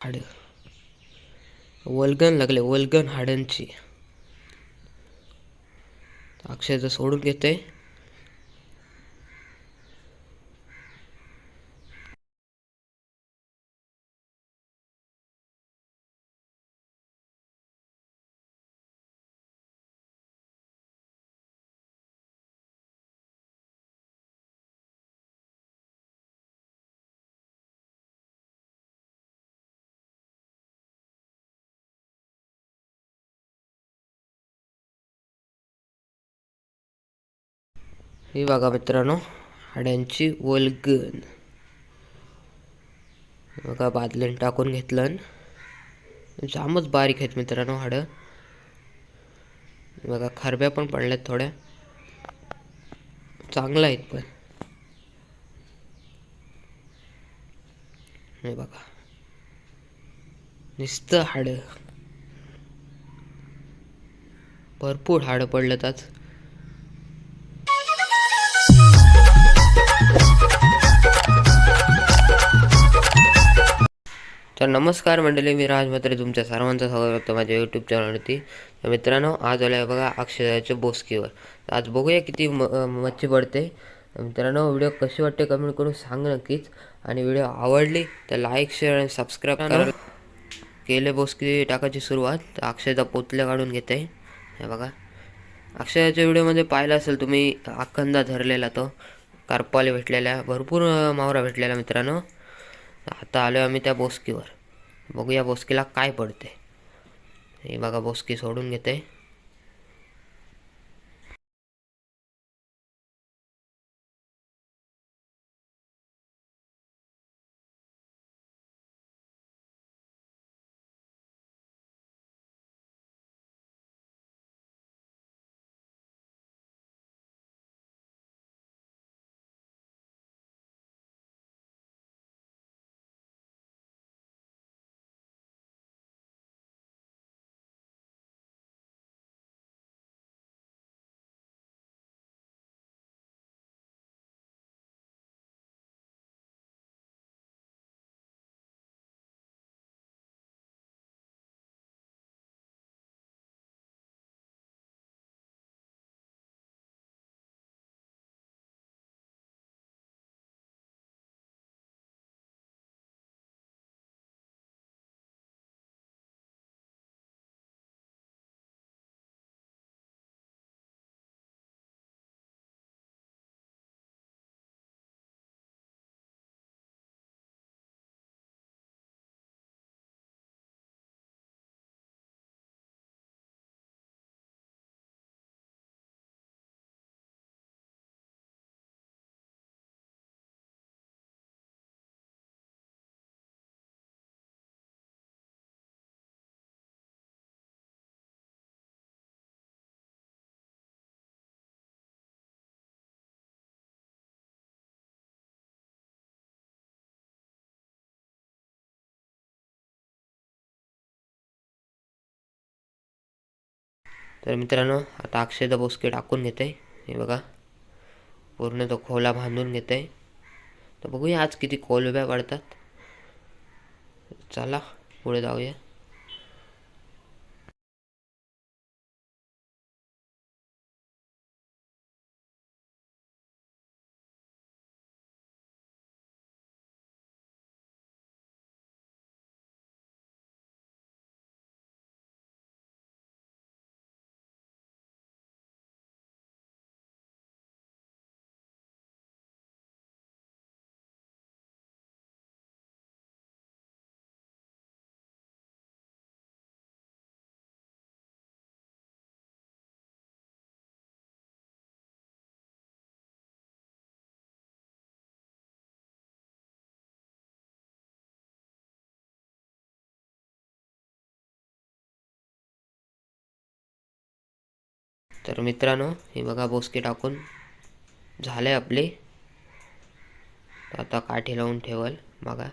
हाड. वल्गन लागले वल्गन हाडांची. अक्षयचं सोडून घेते ही बघा मित्रांनो हाड्यांची वलगन बघा बादलीन टाकून घेतलं जामच बारीक आहेत मित्रांनो हाडं. बघा खरब्या पण पडल्यात थोड्या. चांगल्या आहेत पण. हे बघा. नुसतं हाडं. भरपूर हाडं पडलं आज. तर नमस्कार मंडळी मी राज म्हात्रे तुमच्या सर्वांचं स्वागत करतो माझ्या यूट्यूब चॅनलवरती तर मित्रांनो आज आलं आहे बघा अक्षराच्या बोसकीवर. आज बघूया किती म मच्छी पडते. मित्रांनो व्हिडिओ कशी वाटते कमेंट करून सांग नक्कीच. आणि व्हिडिओ आवडली तर लाईक शेअर आणि सबस्क्राईब करा. केले बोसकी टाकायची सुरुवात तर अक्षयचा पोतल्या काढून घेते. हे बघा. अक्षयाच्या व्हिडिओमध्ये पाहिलं असेल तुम्ही अखंदा धरलेला तो. कारपाले भेटलेल्या भरपूर मावरा भेटलेला मित्रांनो. आता आलो आम्ही त्या बोसकीवर. बघूया बोसकीला काय पडते हे बघा बोसकी सोडून घेते तर मित्रांनो आता अक्षयचा बोसके टाकून घेते हे बघा. पूर्ण तो खोला बांधून घेते तर बघूया आज किती कोलब्या पडतात. चला पुढे जाऊया. तर मित्रांनो हे बघा बोसके टाकून झाले आपले. आता काठी लावून ठेवल बघा.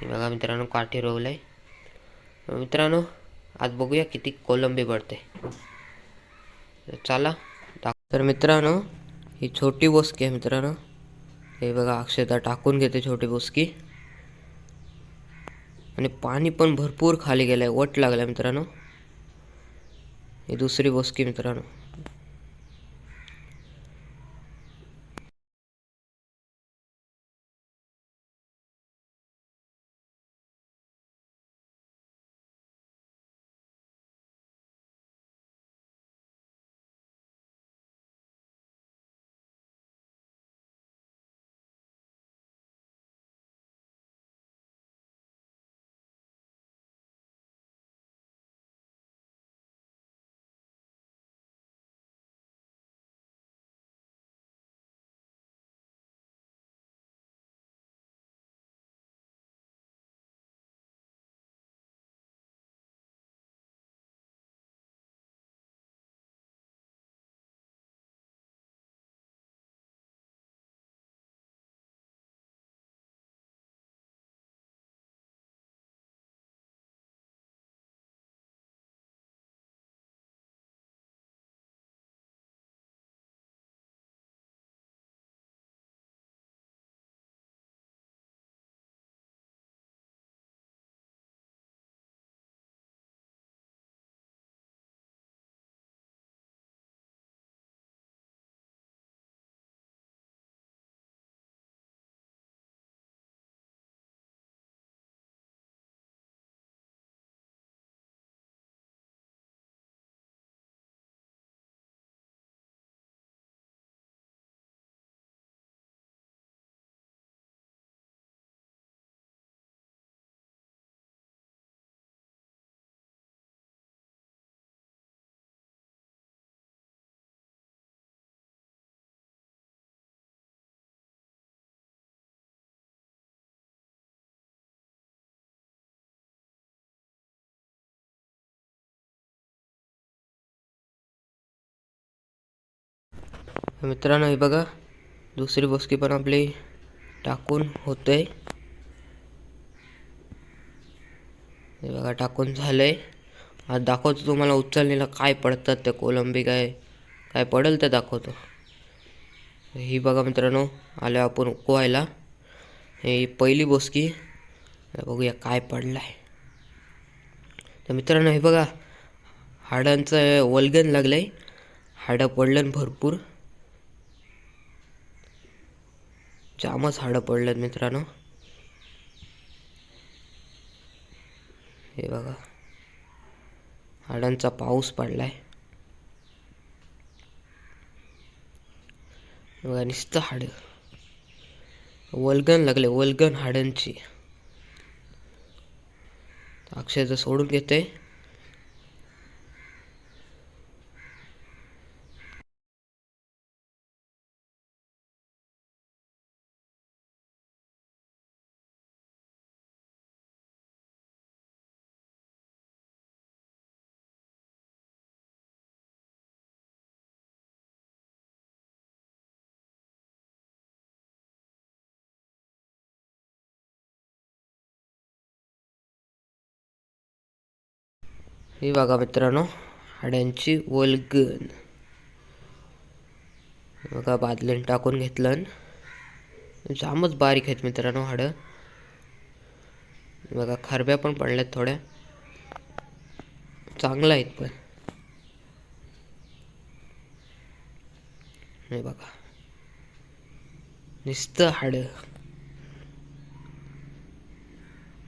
हे बघा मित्रांनो काठी रोवलंय. मित्रांनो आज बघूया किती कोलंबी पडते. चला तर मित्रांनो ही छोटी बोसकी आहे मित्रांनो. हे बघा अक्षता टाकून घेते छोटी बोसकी. आणि पाणी पण भरपूर खाली गेलं आहे वट आहे मित्रांनो. ही दुसरी बोसकी मित्रांनो. मित्रांनो हे बघा दुसरी बोसकी पण आपली टाकून होते हे बघा टाकून झालंय. आज दाखवतो तुम्हाला उचललेला काय पडतात ते कोलंबी काय काय पडेल ते दाखवतो. ही बघा मित्रांनो आल्या आपण उकवायला. ही पहिली बोसकी बघूया काय पडलाय. तर मित्रांनो हे बघा हाडांचं वल्गन लागलंय. हाडं पडलं भरपूर. जामच हाडं पडलेत मित्रांनो. हे बघा. हाडांचा पाऊस पडलाय. बघा नुसतं हाड. वलगन लागले वल्गन हाडांची. अक्षयचं सोडून घेते हे बघा मित्रांनो हाड्यांची वलगन बघा बादलीन टाकून घेतलं जामच बारीक आहेत मित्रांनो हाडं. बघा खरब्या पण पडल्यात थोड्या. चांगल्या आहेत पण. हे बघा. नुसतं हाडं.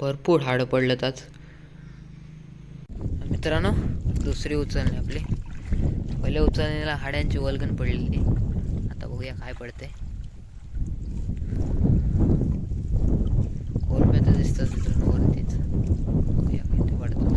भरपूर हाडं पडलं आज. मित्रांनो दुसरी उचलणे आपली. पहिल्या उचलणीला हाड्यांची वलगण पडलेली आता बघूया काय पडते कोरप्या तर दिसतात मित्रांनो वरतीच. बघूया काय ते पडतात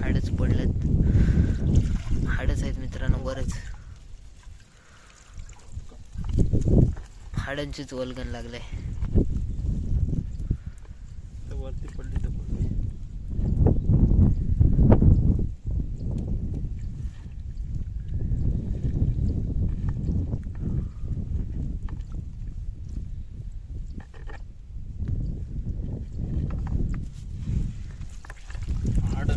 हाडच पडलेत. हाडच आहेत मित्रांनो बरंच. हाडांचीच वलगण लागलंय. वरती पडली तर पडली हाड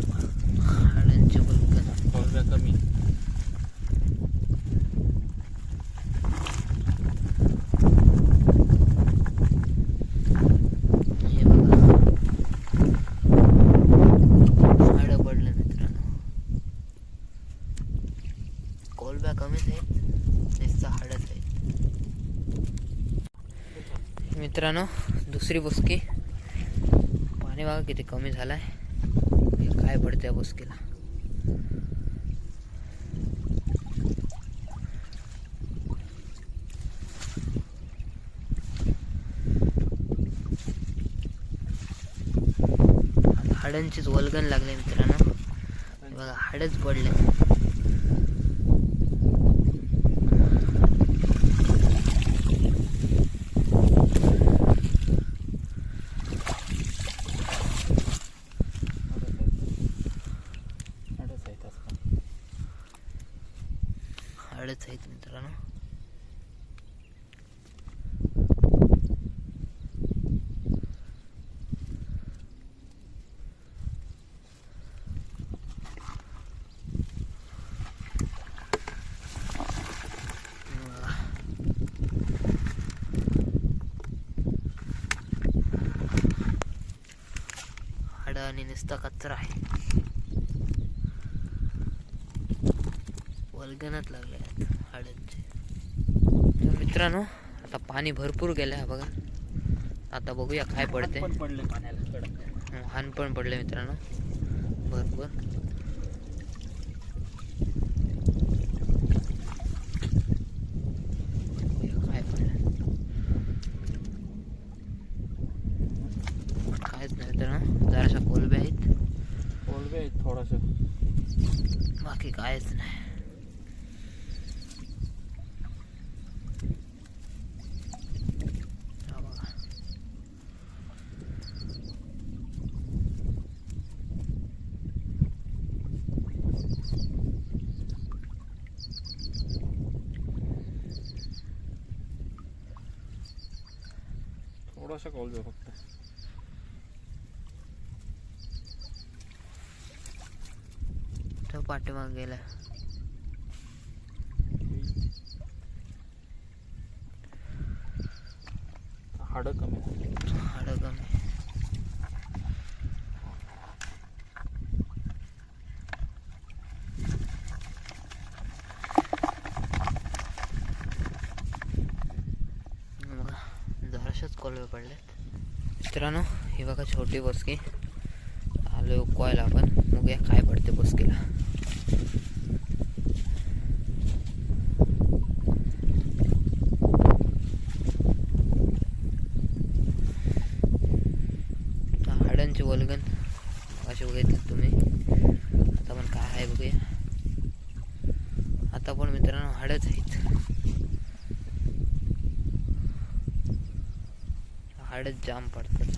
कोलब्या कमीच आहेत नुसतं हाडच आहेत मित्रांनो दुसरी बुसकी. पाणी बघा किती कमी झालाय. हे काय पडते या बुसकीला. हाडांचीच वलगण लागले मित्रांनो. बघा हाडच पडले अडच आहेत असं. हाडच आहेत मित्रांनो बघा. हाडं आणि नुसता कचरा आहे. वल्गनात लागले आहेत तर मित्रांनो आता पाणी भरपूर गेलं आहे बघा. आता बघूया काय पडते हान पण पडले मित्रांनो. भरपूर बघूया काय पडलं काहीच नाही मित्रांनो जराशा कोलबे आहेत कोलबे आहेत थोडस बाकी कायच नाही हा बघा. थोडासा कोलबे फक्त. तो पाठीमाग गेला. हाडं कमी. हाडं कमी बघा जराशाच कोलवे पडलेत मित्रांनो ही बघा छोटी बसकी. आलो कॉयला आपण. बघूया काय पडते बसकीला. हाडांचे वलगन असे बघितलं तुम्ही. आता पण काय आहे बघूया. आता पण मित्रांनो हाडच आहेत. हाडच जाम पडतं हाडं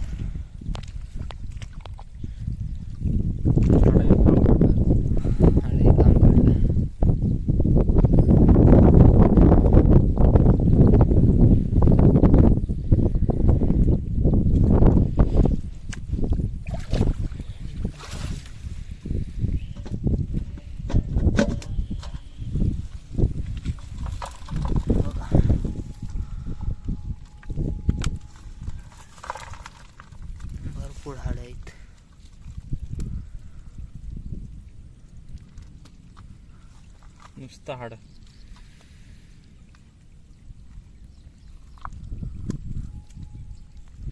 एक काम करतात. हाड हे काम काढलं बघा भरपूर हाड आहेत मस्त हाड.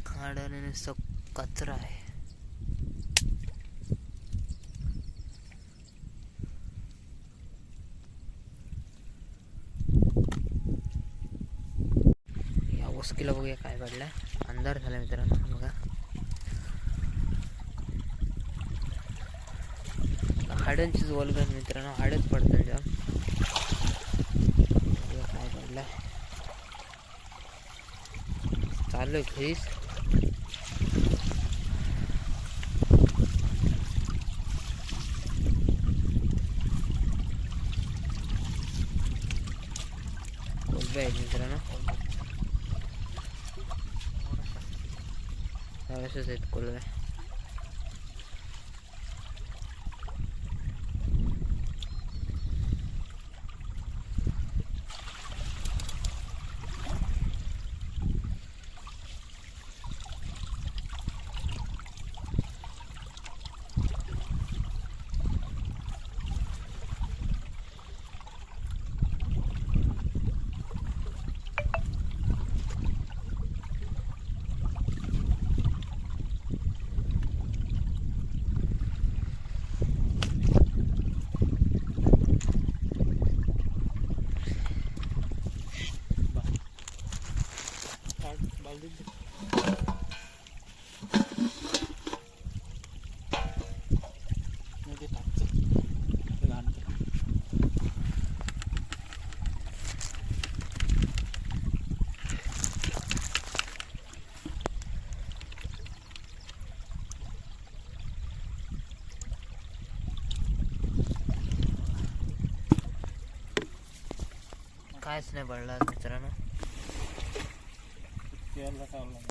हाड आणि नुसतं कचरा आहे. या वस्कीला बघूया काय पडलाय अंधार झाला मित्रांनो बघा. हाडांचीच वल्गन मित्रांनो हाडच पडतात. जाम बघूया काय पडलाय चालू आहे घरीच मित्रांनो आहेत कोलबे कायच नाही पडला मित्रांनो. bella calla